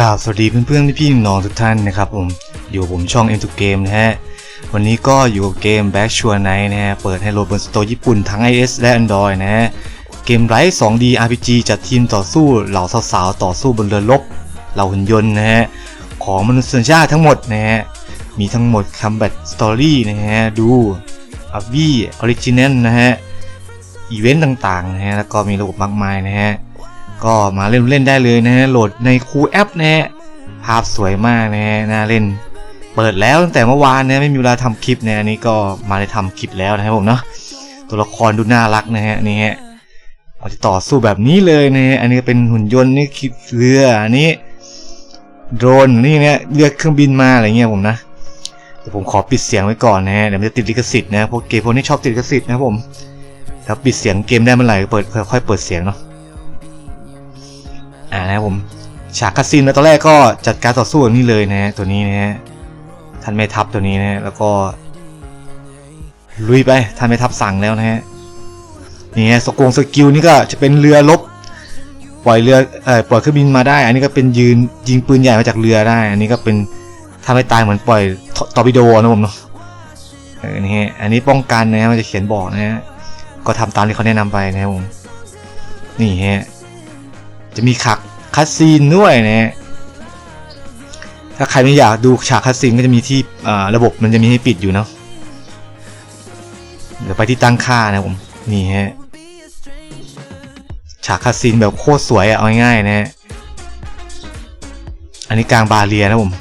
กราบสวัสดีเพื่อนๆพี่ๆน้องทุกท่านนะครับผมอยู่ผมช่อง M2 Game นะฮะวันนี้ก็อยู่กับเกม Back Sure Night นะฮะเปิดให้โหลดบนสโตร์ญี่ปุ่นทั้ง iOS และ Android นะฮะเกมไร้ 2D RPG จัดทีมต่อสู้เหล่าสาวๆต่อสู้บนเรือรบเหล่าหุ่นยนต์นะฮะของมนุษยชาติทั้งหมดนะฮะมีทั้งหมด Combat Story นะฮะดูอ v วีออริจิน l นะฮะอีเวนต์ต่างๆนะฮะแล้วก็มีระบบมากมายนะฮะ ก็มาเล่นเล่นได้เลยนะฮะโหลดในคูแอปนะฮะภาพสวยมากนะฮะน่าเล่น เปิดแล้วตั้งแต่เมื่อวานนะไม่มีเวลาทำคลิปนะอันนี้ก็มาได้ทำคลิปแล้วนะครับผมเนาะตัวละครดูน่ารักนะฮะนี่ฮะเราจะต่อสู้แบบนี้เลยนะฮะอันนี้เป็นหุ่นยนต์นี่คิดเรืออันนี้โดรนนี่เนี่ยเลือกเครื่องบินมาอะไรเงี้ยผมนะเดี๋ยวผมขอปิดเสียงไว้ก่อนนะฮะเดี๋ยวมันจะติดลิขสิทธิ์นะพวกเกมพวกนี้ชอบติดลิขสิทธิ์นะผมถ้าปิดเสียงเกมได้เมื่อไหร่ก็เปิดค่อยๆเปิดเสียงเนาะ อ่านะผมฉากคาสซีนมาตอนแรกก็จัดการต่อสู้นี้เลยนะตัวนี้นะฮะท่านแม่ทัพตัวนี้นะแล้วก็ ลุยไปท่านแม่ทัพสั่งแล้วนะฮะนี่ฮะสกงสกิลนี่ก็จะเป็นเรือลบ ปล่อยเรือเอ่อปล่อยเครื่องบินมาได้ อันนี้ก็เป็นยืนยิงปืนใหญ่มาจากเรือได้ อันนี้ก็เป็นทำให้ตายเหมือนปล่อยตอร์ปิโดนะผมเนาะออนี่ฮะอันนี้ป้องกันนะฮะมันจะเขียนบอกนะฮะก็ทำตามที่เขาแนะนำไปนะครับผมนี่ฮะ จะมีฉากคัสซีนด้วยนะฮะถ้าใครไม่อยากดูฉากคัสซีนก็จะมีที่ระบบมันจะมีให้ปิดอยู่เนาะเดี๋ยวไปที่ตั้งค่านะผมนี่ฮะฉากคัสซีนแบบโคตรสวยอะเอาง่ายๆนะฮะอันนี้กลางบาเรียนะผม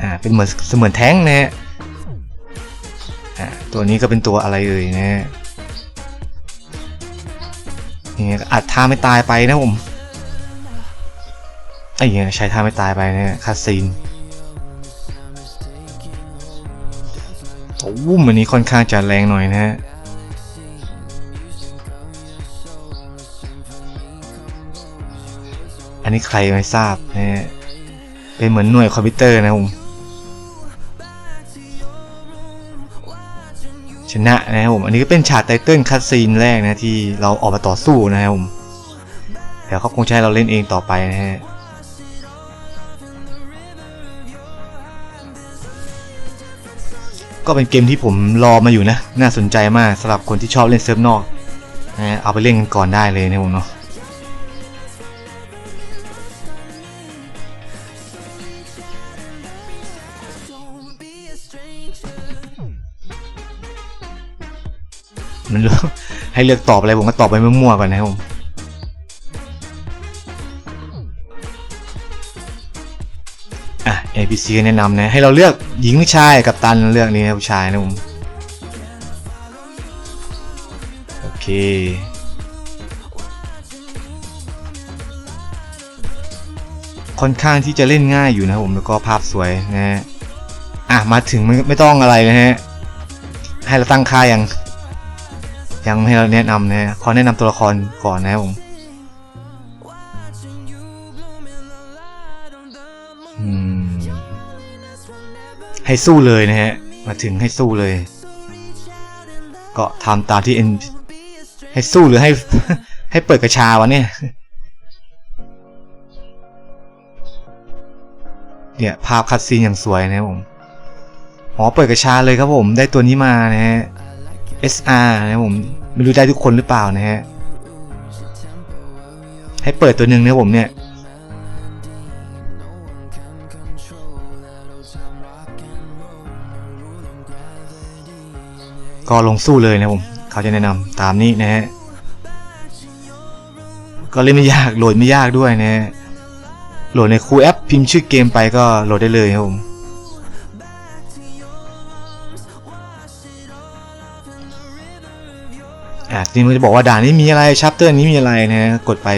อ่าเป็นเหมือนเสมือนแท้งนะฮะอ่าตัวนี้ก็เป็นตัวอะไรเอ่ยนะฮะนี่อัดท่าไม่ตายไปนะผม ไอ้เหี้ยใช้ท่าไม่ตายไปเนี่ยคาซีนโอ้วุ้มอันนี้ค่อนข้างจะแรงหน่อยนะฮะอันนี้ใครไม่ทราบนะฮะเป็นเหมือนหน่วยคอมพิวเตอร์นะผมชนะนะครับผม อันนี้ก็เป็นฉากไตเติ้ลคัดซีนแรกนะที่เราออกมาต่อสู้นะครับผมเดี๋ยวเขาคงให้เราเล่นเองต่อไปนะฮะ ก็เป็นเกมที่ผมรอมาอยู่นะ น่าสนใจมากสำหรับคนที่ชอบเล่นเซิร์ฟนอกนะฮะเอาไปเล่นกันก่อนได้เลยนะผมเนาะมันเลือกให้เลือกตอบอะไรผมก็ตอบไปมั่วๆก่อนนะครับผม อะ APC แนะนำนะ ให้เราเลือกหญิงหรือชายกับตันเลือกนี้นะผู้ชายนะผมโอเคค่อนข้างที่จะเล่นง่ายอยู่นะผมแล้วก็ภาพสวยนะฮะอะมาถึงไม่ไม่ต้องอะไรนะฮะให้เราตั้งค่ายังยังให้เราแนะนำนะฮะขอแนะนำตัวละครก่อนนะครับผม ให้สู้เลยนะฮะ มาถึงให้สู้เลย ก็ทำตามที่เอ็นให้สู้หรือให้ให้เปิดกระชาวะเนี่ย เนี่ย ภาพคัดซีนอย่างสวยนะผมอ๋อเปิดกระชาเลยครับผม ได้ตัวนี้มานะฮะ SR นะผม ไม่รู้ได้ทุกคนหรือเปล่านะฮะ ให้เปิดตัวหนึ่งนะผมเนี่ย ก็ลงสู้เลยนะผม เขาจะแนะนำตามนี้นะฮะ ก็เล่นไม่ยากโหลดไม่ยากด้วยนะฮะ โหลดในคูแอปพิมพ์ชื่อเกมไปก็โหลดได้เลยครับผมอะทีนี้มันจะบอกว่าด่านนี้มีอะไรชัปเตอร์นี้มีอะไรนะฮะกดไป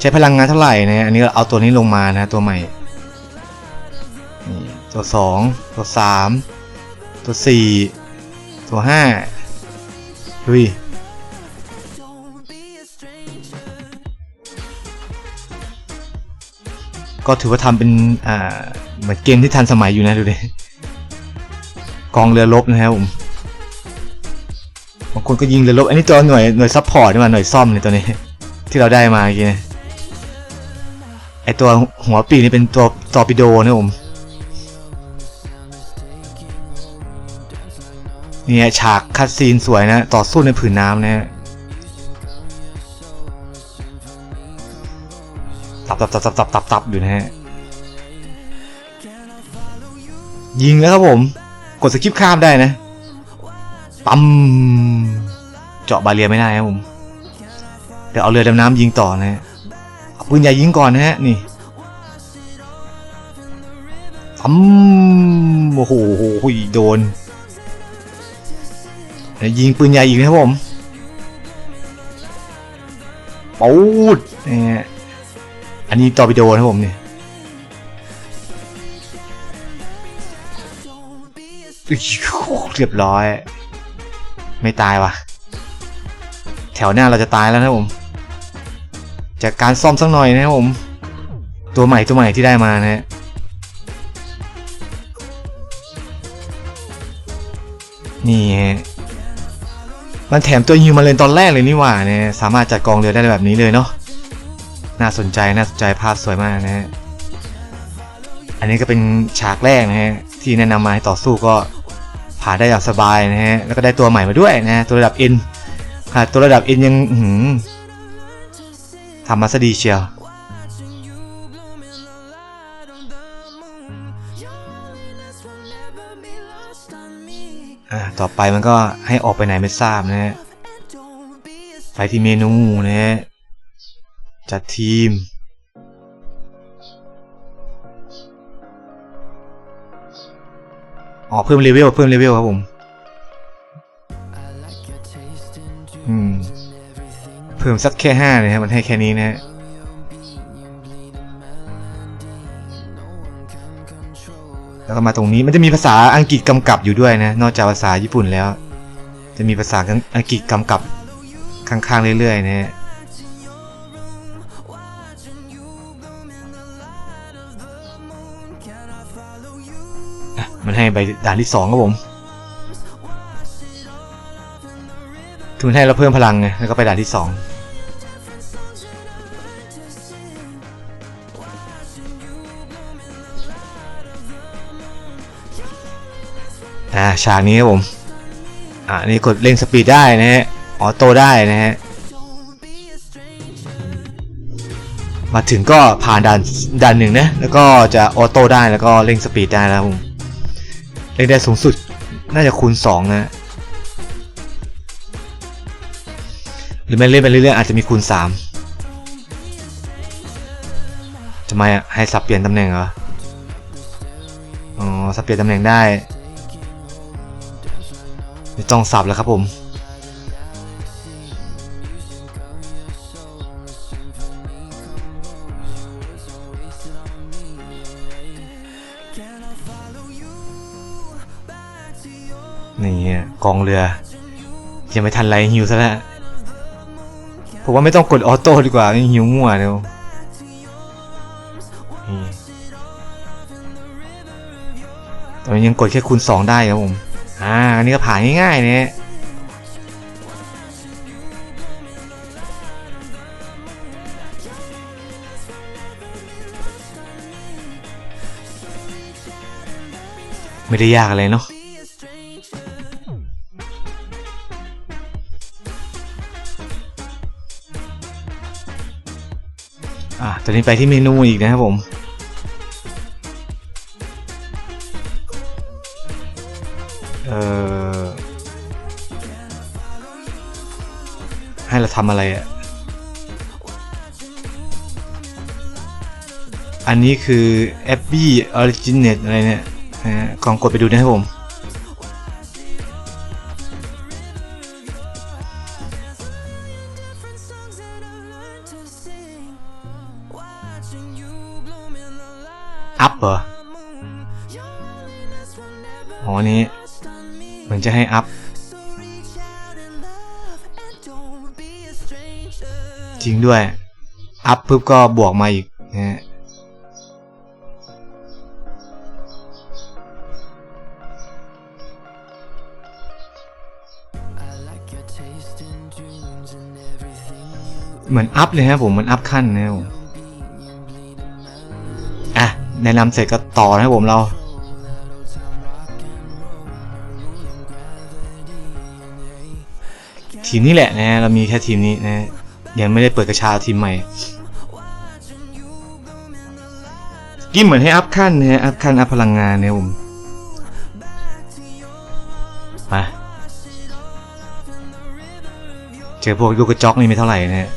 ใช้พลังงานเท่าไหร่นะฮะอันนี้เอาตัวนี้ลงมานะตัวใหม่นี่ตัวสองตัวสามตัวสี่ ตัวห้าดุยก็ถือว่าทำเป็นอ่าเหมือนเกมที่ทันสมัยอยู่นะดูดิกองเรือรบนะครับผมบางคนก็ยิงเรือรบอันนี้ตัวหน่วยหน่วยซัพพอร์ตนี่มาหน่วยซ่อมเนี่ยตัวนี้ ที่เราได้มาเมื่อกี้ไอตัวหัวปีนี่เป็นตัวตอร์ปิโดนะผม เนี่ยฉากคัดซีนสวยนะ ต่อสู้ในผืนน้ำนะตับตับตับตับตับตับตับอยู่นะฮะ ยิงแล้วครับผม กดสกิปข้ามได้นะปั๊มเจาะบาเรียไม่ได้ครับผมเดี๋ยวเอาเรือดำน้ำยิงต่อนะฮะเอาปืนใหญ่ยิงก่อนนะฮะ นี่ปั๊มโอ้โหโดนเดี๋ ยวยิงปืนใหญ่อีกนะครับผมปูดเนี่ยอันนี้ตอร์ปิโดนะครับผมเนี่ยอุ๊ยเรียบร้อย ไม่ตายว่ะ แถวหน้าเราจะตายแล้วนะครับผม จากการซ่อมสักหน่อยนะครับผม ตัวใหม่ตัวใหม่ที่ได้มานะฮะนี่ฮะ มันแถมตัวฮิวมาเลนตอนแรกเลยนี่หว่าเนี่ยสามารถจัดกองเรือได้แบบนี้เลยเนาะน่าสนใจน่าสนใจภาพสวยมากนะฮะอันนี้ก็เป็นฉากแรกนะฮะที่แนะนำมาให้ต่อสู้ก็ผ่านได้อย่างสบายนะฮะแล้วก็ได้ตัวใหม่มาด้วยนะตัวระดับ N ค่ะตัวระดับ N ยังอื้อหือทำมาซะดีเชียว ต่อไปมันก็ให้ออกไปไหนไม่ทราบนะฮะไปที่เมนูนะฮะจัดทีม อ๋อเพิ่มเลเวลเพิ่มเลเวลครับผม อืม เพิ่มสักแค่ห้าเลยครับมันให้แค่นี้นะฮะ แล้วก็มาตรงนี้มันจะมีภาษาอังกฤษกำกับอยู่ด้วยนะ นอกจากภาษาญี่ปุ่นแล้ว จะมีภาษาอังกฤษกำกับข้างๆเรื่อยๆนะมันให้ไปด่านที่สองครับผมคือมันให้เราเพิ่มพลังไงแล้วก็ไปด่านที่สอง อ่าฉากนี้ครับผม อ่านี่กดเร่งสปีดได้นะฮะ ออโต้ได้นะฮะ มาถึงก็ผ่านด่านด่านหนึ่งนะ แล้วก็จะออโต้ได้แล้วก็เร่งสปีดได้นะครับผมเร่งได้สูงสุดน่าจะคูณ2นะหรือไม่เล่นไปเรื่อยๆอาจจะมีคูณ3ทำไมอะให้สับเปลี่ยนตำแหน่งเหรอ อ๋อ สับเปลี่ยนตำแหน่งได้ ต้องสับแล้วครับผม นี่กองเรือ ยังไม่ทันไรฮิวซะแล้วผมว่าไม่ต้องกดออโต้ดีกว่านี่ฮิวมั่วเร็วนี่แต่มันยังกดแค่คูณ2ได้ครับผม อ่าอันนี้ก็ผ่านง่ายๆเนี่ยไม่ได้ยากอะไรเนาะอะตอนนี้ไปที่เมนูอีกนะครับผม เออให้เราทำอะไรอะ อันนี้คือ a b b y Originate อะไรเนี่ยนะฮะลองกดไปดูนะครับผม อนจะให้อัพ จริงด้วย อัพปุ๊บก็บวกมาอีกนะฮะเหมือนอัพเลยครับผมมันอัพขั้นนะครับผมแนะนำเสร็จก็ต่อนะครับผมเรา ทีมนี้แหละนะเรามีแค่ทีมนี้นะยังไม่ได้เปิดกระชาทีมใหม่กินเหมือนให้อัพขั้นนะฮะอัพขั้นอัพพลังงานเนี่ยผมมาเจอพวกลูกระจอกนี่ไม่เท่าไหร่นะฮะ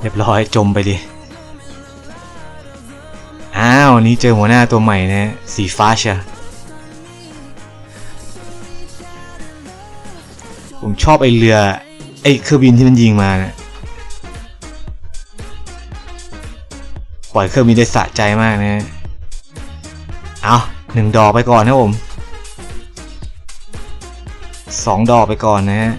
เรียบร้อยจมไปดิอ้าวนี่เจอหัวหน้าตัวใหม่นะสีฟ้าเชีย ผมชอบไอเรือ ไอเครื่องบินที่มันยิงมานะปล่อยเครื่องบินได้สะใจมากนะเอาหนึ่งดอกไปก่อนนะผมสองดอกไปก่อนนะฮะ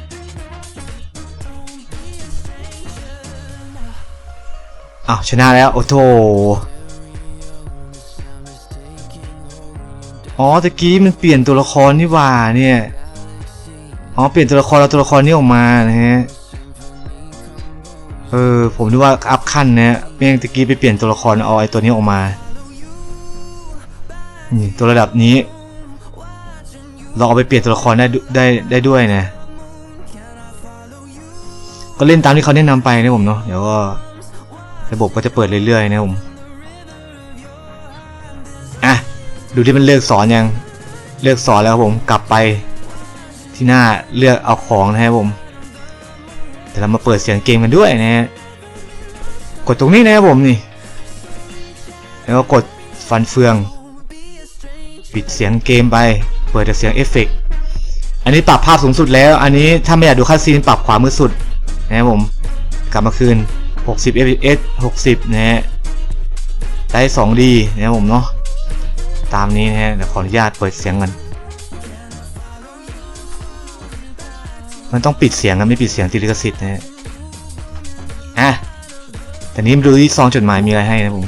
อ้าวชนะแล้ว โอ้โถอ๋อตะกี้มันเปลี่ยนตัวละครนี่ว่าเนี่ย อ๋อเปลี่ยนตัวละครแล้วตัวละครนี้ออกมานะฮะ เออผมนึกว่าอัพขั้นนะเม่งตะกี้ไปเปลี่ยนตัวละครเอาไอ้ตัวนี้ออกมา นี่ตัวระดับนี้ เราเอาไปเปลี่ยนตัวละครได้ได้ได้ด้วยนะ ก็เล่นตามที่เขาแนะนำไปนะผมเนาะ เดี๋ยวก็ระบบก็จะเปิดเรื่อยๆนะผม อะ ดูที่มันเลิกสอนยัง เลิกสอนแล้วครับผม กลับไป ที่หน้าเลือกเอาของนะครับผมแต่เรามาเปิดเสียงเกมกันด้วยนะฮะกดตรงนี้นะครับผมนี่ แล้วก็กดฟันเฟือง ปิดเสียงเกมไป เปิดแต่เสียงเอฟเฟกต์อันนี้ปรับภาพสูงสุดแล้ว อันนี้ถ้าไม่อยากดูคัดซีนปรับขวามือสุดนะครับผม กลับมาคืน 60 fps 60 นะฮะ ได้ 2D นะครับผมเนาะ ตามนี้นะฮะเดี๋ยวขออนุญาตเปิดเสียงกัน มันต้องปิดเสียงกันไม่ปิดเสียงติดลิขสิทธิ์นะฮะอะแต่นี้มาดูที่ซองจดหมายมีอะไรให้นะผม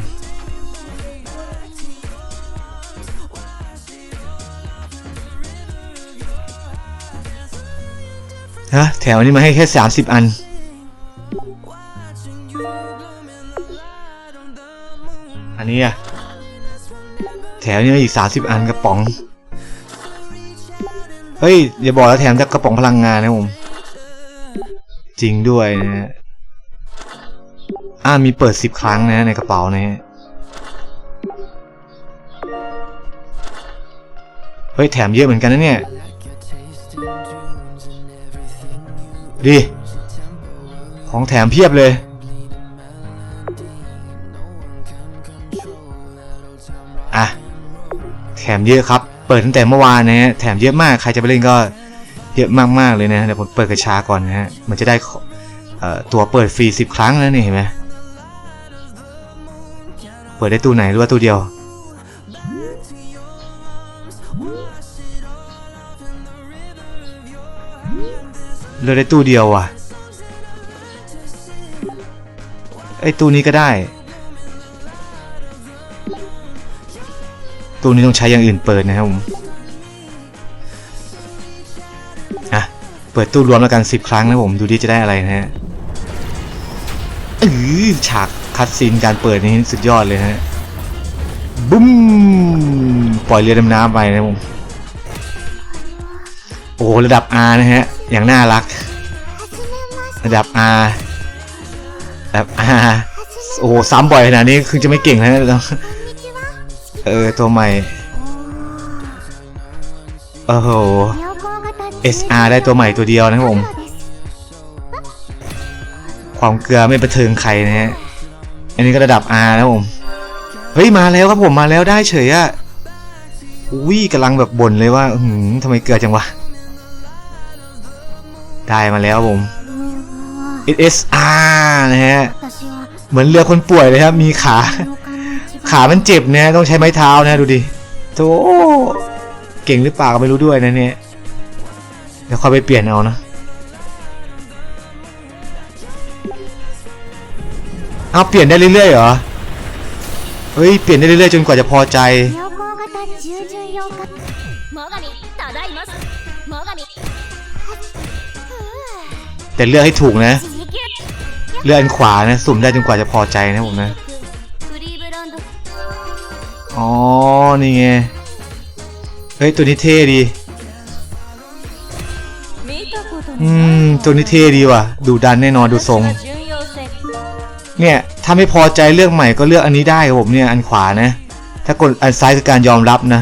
ฮะแถวนี้มาให้แค่ 30 อัน อันนี้อะแถมนี่มาอีก 30 อันกระป๋อง เฮ้ยอย่าบอกแล้วแถมจากกระป๋องพลังงานนะผม จริงด้วยนะฮะอ่ามีเปิด10ครั้งนะในกระเป๋านะฮะเฮ้ยแถมเยอะเหมือนกันนะเนี่ยดีของแถมเพียบเลยอะแถมเยอะครับ เปิดตั้งแต่เมื่อวานนะฮะแถมเยอะมากใครจะไปเล่นก็เยอะมากๆเลยนะเดี๋ยวผมเปิดกระชาก่อนนะฮะมันจะได้ตัวเปิดฟรีสิบครั้งแล้วนี่เห็นไหมเปิดได้ตู้ไหนหรือว่าตู้เดียวเลือกได้ตู้เดียวว่ะไอ้ตู้นี้ก็ได้ ตู้นี้ต้องใช้อย่างอื่นเปิดนะครับผมอะเปิดตู้รวมแล้วกันสิบครั้งนะผมดูดิจะได้อะไรนะฮะเออฉากคัดซีนการเปิดนี่สุดยอดเลยนะฮะบุ้มปล่อยเรือดำน้ำไปนะผมโอ้ระดับ R นะฮะ อย่างน่ารัก ระดับ R ระดับ R โอ้ซ้ำบ่อยขนาดนี้คือจะไม่เก่งแล้ว เออ ตัวใหม่ โอ้โห SR ได้ตัวใหม่ตัวเดียวนะครับผม ความเกลือไม่ประเทิงใครนะฮะ อันนี้ก็ระดับ R นะผม เฮ้ย มาแล้วครับผมมาแล้วได้เฉยอะอุ้ยกำลังแบบบ่นเลยว่าอืมทำไมเกลือจังวะ ได้มาแล้วผม SR นะฮะ เหมือนเรือคนป่วยเลยครับ มีขา ขามันเจ็บนะ ต้องใช้ไม้เท้านะ ดูดิโธ่เก่งหรือเปล่าก็ไม่รู้ด้วยนะเนี่ย เดี๋ยวคอยไปเปลี่ยนเอานะ เอาเปลี่ยนได้เรื่อยๆเหรอ เฮ้ย เปลี่ยนได้เรื่อยๆจนกว่าจะพอใจ แต่เลือกให้ถูกนะ เลือกอันขวานะ สุ่มได้จนกว่าจะพอใจนะผมนะ อ๋อ นี่ไง เฮ้ย ตัวนี้เท่ดี อืม ตัวนี้เท่ดีว่ะ ดูดันแน่นอนดูทรง เนี่ย ถ้าไม่พอใจเลือกใหม่ก็เลือกอันนี้ได้ครับผมเนี่ย อันขวานะ ถ้ากดอันซ้ายคือการยอมรับนะ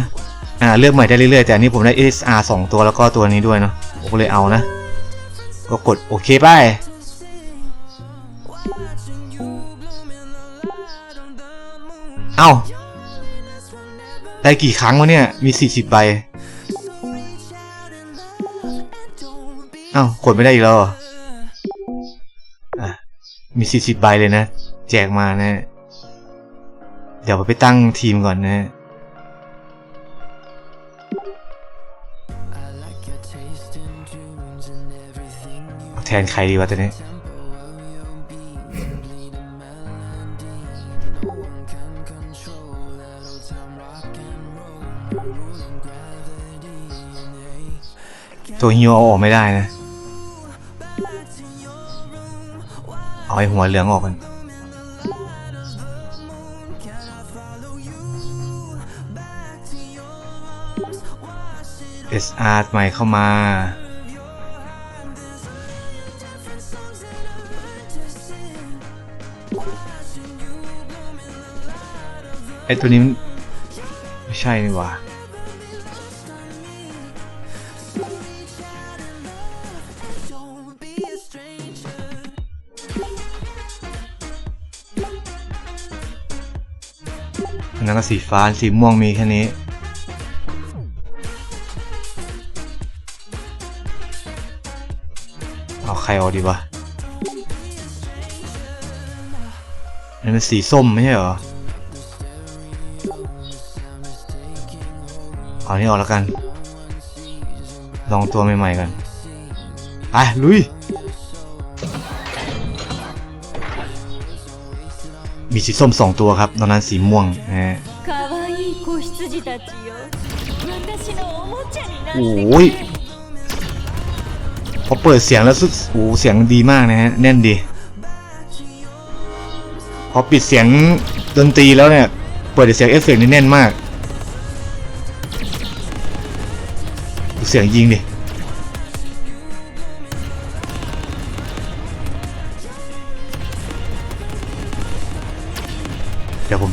อ่า เลือกใหม่ได้เรื่อยๆ แต่อันนี้ผมได้ SR งตัวแล้วก็ตัวนี้ด้วยเนาะผมเลยเอานะ ก็กดโอเคไปเอ้า ได้กี่ครั้งวะเนี่ย มี40ใบเอ้ากดไม่ได้อีกแล้วอะมี40ใบเลยนะ แจกมานะ เดี๋ยวไปตั้งทีมก่อนนะ แทนใครดีวะตัวนี้ ตัวฮิวเอาออกไม่ได้นะ เอาไอ้หัวเหลืองออกกัน SR ใหม่เข้ามา ไอ้ตัวนี้ไม่ใช่นี่หว่า นั้นก็สีฟ้าสีม่วงมีแค่นี้ เอาใครเอาดีวะอันนั้นสีส้มไม่ใช่เหรอ เอานี่ออกแล้วกัน ลองตัวใหม่ๆกัน ไปลุย มีสีส้มสองตัวครับ ตอนนั้นสีม่วงนะโอ้ยพอเปิดเสียงแล้วสุดโอ้เสียงดีมากนะฮะ แน่นดี พอปิดเสียงดนตรีแล้วเนี่ย เปิดเสียงเอฟเฟกต์นี่แน่นมาก เสียงยิงดิ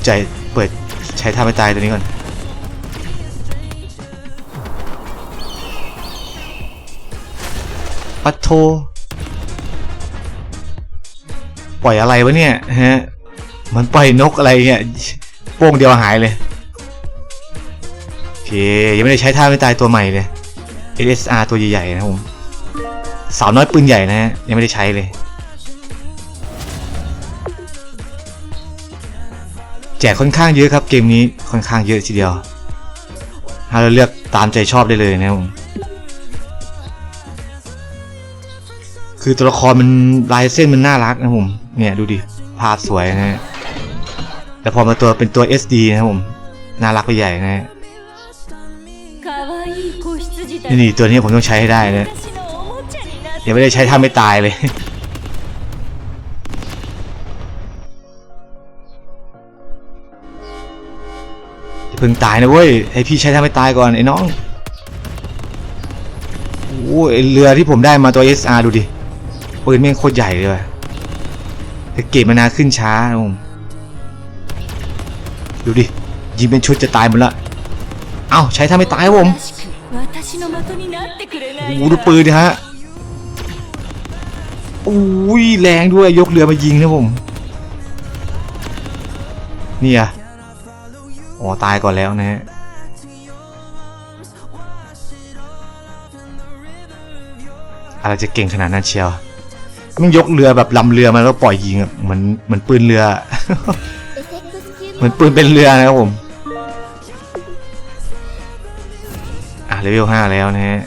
ใจเปิดใช้ท่าไม่ตายตัวนี้ก่อนปัดโท ปล่อยอะไรวะเนี่ยฮะ มันปล่อยนกอะไรเนี่ยโป้งเดียวหายเลย โอเค ยังไม่ได้ใช้ท่าไม่ตายตัวใหม่เลย SSR ตัวใหญ่ๆนะผม สาวน้อยปืนใหญ่นะฮะ ยังไม่ได้ใช้เลย แจกค่อนข้างเยอะครับเกมนี้ค่อนข้างเยอะทีเดียวให้เราเลือกตามใจชอบได้เลยนะครับคือตัวละครมันลายเส้นมันน่ารักนะผมเนี่ยดูดิภาพสวยนะแต่พอมาตัวเป็นตัว SD นะผมน่ารักไปใหญ่นะนี่ตัวนี้ผมต้องใช้ให้ได้นะยังไม่ได้ใช้ถ้าไม่ตายเลย เพิ่งตายนะเว้ยไอพี่ใช้ทำให้ตายก่อนไอ้น้องโอ้ยเรือที่ผมได้มาตัว SR ดูดิปืนแม่งโคตรใหญ่เลยแต่เกตมานาขึ้นช้าผมดูดิยิงเป็นชุดจะตายหมดละเอาใช้ท่าไม่ตายผมโอ้ดูปืนดิฮะโอ้ยแรงด้วยยกเรือมายิงนะผม เนี่ย อ๋อตายก่อนแล้วนะฮะอะไรจะเก่งขนาดนั้นเชียวมึงยกเรือแบบลำเรือมาแล้วปล่อยยิงแบบเหมือนเหมือนปืนเรือ เหมือนปืนเป็นเรือนะครับผมอะเลเวลห้าแล้วนะฮะ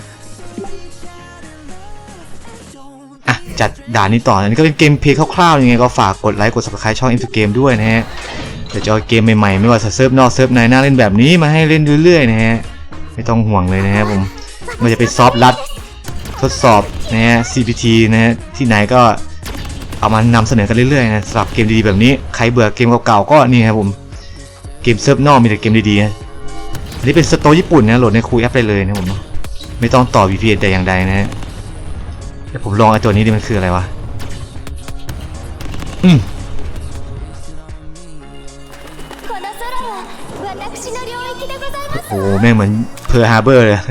จัดด่านนี้ต่อนี่ก็เป็นเกมเพย์คร่าวๆยังไงก็ฝากกดไลค์ กด subscribe ช่อง m 2 Game ด้วยนะฮะ เดี๋ยวจะเอาเกมใหม่ๆ ไม่ว่าจะเซิร์ฟนอกเซิร์ฟในน่าเล่นแบบนี้มาให้เล่นเรื่อยๆนะฮะไม่ต้องห่วงเลยนะฮะผมมันจะเป็นซอฟต์ลัดทดสอบนะฮะ CPT นะฮะที่ไหนก็เอามานำเสนอกันเรื่อยๆนะสำหรับเกมดีๆแบบนี้ใครเบื่อเกมเก่าๆก็นี่ครับผมเกมเซิร์ฟนอกมีแต่เกมดีๆนะอันนี้เป็นสโตร์ญี่ปุ่นนะโหลดในคูแอปได้เลยนะผมไม่ต้องต่อ VPN แต่อย่างใดนะฮะผมลองไอ้ตัวนี้ดิมันคืออะไรวะอืม โอ้โหแม่งเหมือนเพอร์ฮาร์เบอร์เลย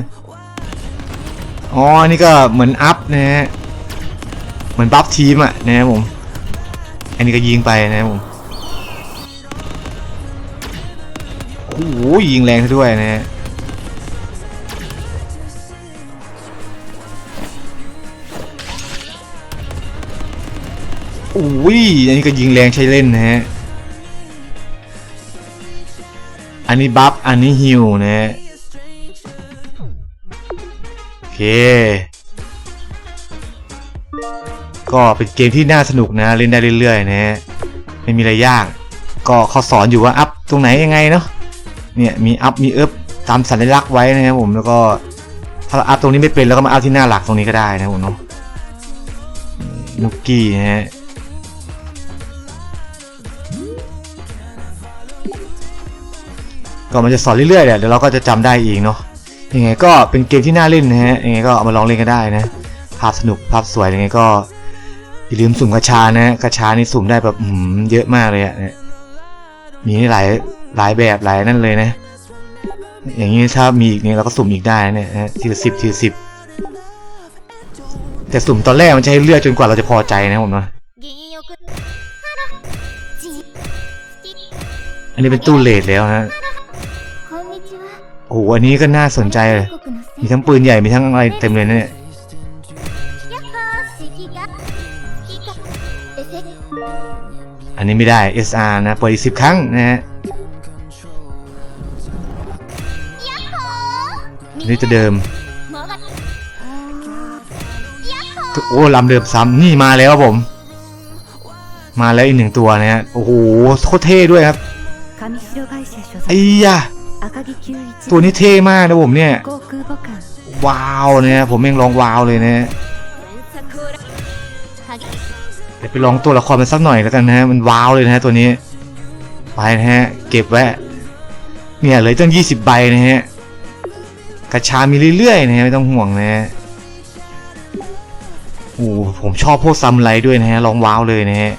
อ๋อ นี่ก็เหมือนอัพนะฮะ เหมือนบัฟทีมอะนะครับผม อันนี้ก็ยิงไปนะครับผม โอ้โหยิงแรงซะด้วยนะฮะโอ้ยอันนี้ก็ยิงแรงใช้เล่นนะฮะ อันนี้บัฟ อันนี้ฮิวนะโอเค ก็เป็นเกมที่น่าสนุกนะ เล่นได้เรื่อยๆนะไม่มีอะไรยาก ก็เขาสอนอยู่ว่าอัพตรงไหนยังไงเนาะ เนี่ยมีอัพมีเอิบตามสัญลักษณ์ไว้นะครับผมแล้วก็ถ้าอัพตรงนี้ไม่เป็นแล้วก็มาอัพที่หน้าหลักตรงนี้ก็ได้นะผมเนาะนุกกี้นะฮะ ก็มันจะสอนเรื่อยๆเดี๋ยวเราก็จะจำได้เองเนาะยังไงก็เป็นเกมที่น่าเล่นนะฮะยังไงก็เอามาลองเล่นกันได้นะภาพสนุกภาพสวยยังไงก็อย่าลืมสุ่มกระชานะกระชานี่สุ่มได้แบบอืมเยอะมากเลยอะเนี่ยมีหลายหลายแบบหลายนั่นเลยนะ อย่างนี้ถ้ามีอีกเนี่ยเราก็สุ่มอีกได้เนี่ยฮะทีละสิบทีละสิบแต่สุ่มตอนแรกมันจะให้เลือกจนกว่าเราจะพอใจนะผมนะอันนี้เป็นตู้เลดแล้วฮะ โอ้โหอันนี้ก็น่าสนใจเลย มีทั้งปืนใหญ่ มีทั้งอะไรเต็มเลยนะเนี่ย อันนี้ไม่ได้ SR นะ เปิดอีกสิบครั้งนะฮะนี่จะเดิม โอ้ลำเดิมซ้ำนี่มาแล้วผม มาแล้วอีกหนึ่งตัวนะฮะ โอ้โห โคตรเท่ด้วยครับไอ้ยา ตัวนี้เท่มากนะผมเนี่ย ว้าวเนี่ยผมเองลองว้าวเลยเนะเดี๋ยวไปลองตัวละครมันสักหน่อยแล้วกันนะฮะมันว้าวเลยนะฮะตัวนี้ ไปนะฮะ เก็บไว้เนี่ยเลยตั้งยี่สิบใบนะฮะกระชามีเรื่อยๆนะฮะไม่ต้องห่วงนะฮะโอ้ผมชอบพวกซัมไรด้วยนะฮะลองว้าวเลยนะฮะ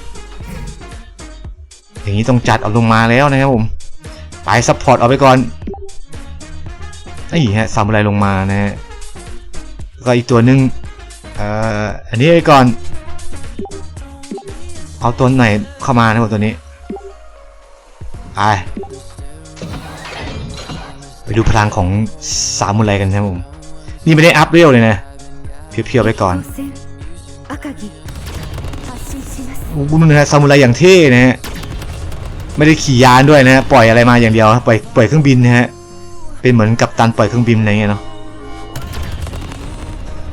อย่างนี้ต้องจัดเอาลงมาแล้วนะครับผม ไปซัพพอร์ตเอาไปก่อน ไอ้ฮะซามูไรลงมานะฮะก็อีกตัวหนึ่งเอ่ออันนี้ไอ้ก่อน เอาตัวไหนเข้ามานะตัวนี้ไปไปดูพลังของสามูไรกันนะผม นี่ไม่ได้อัพเรียวเลยนะ เพียวๆไปก่อนบุญนะซามูไรอย่างเท่นะฮะ ไม่ได้ขี่ยานด้วยนะ ปล่อยอะไรมาอย่างเดียว ปล่อยปล่อยเครื่องบินนะฮะ เป็นเหมือนกับตันปล่อยเครื่องบินอะไรเงี้ยเนาะ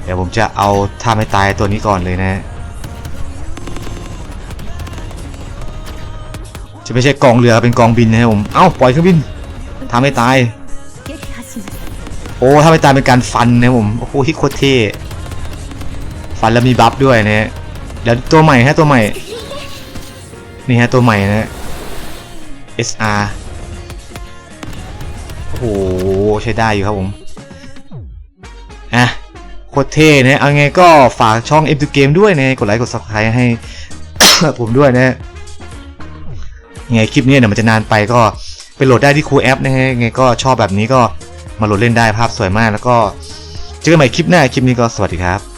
เดี๋ยวผมจะเอาท่าไม่ตายตัวนี้ก่อนเลยนะจะไม่ใช่กองเรือเป็นกองบินนะครัผม เอ้าปล่อยเครื่องบินทำให้ตาย โอ้ถ้าไม่ตายเป็นการฟันนะผม โอ้โหฮิโคเทฟันแล้วมีบัฟด้วยนะฮะเดี๋ยวตัวใหม่ฮะตัวใหม่ นี่ฮะตัวใหม่นะ SR ใช้ได้อยู่ครับผม อะโคตรเท่นะเอาไงก็ฝากช่อง M2 Game ด้วยนะกดไลค์กด Subscribe ให้ ผมด้วยนะไงคลิปนี้เนี่ยมันจะนานไปก็ไปโหลดได้ที่ครูแอปนะฮะไงก็ชอบแบบนี้ก็มาโหลดเล่นได้ภาพสวยมากแล้วก็ เจอกันใหม่คลิปหน้าคลิปนี้ก็สวัสดีครับ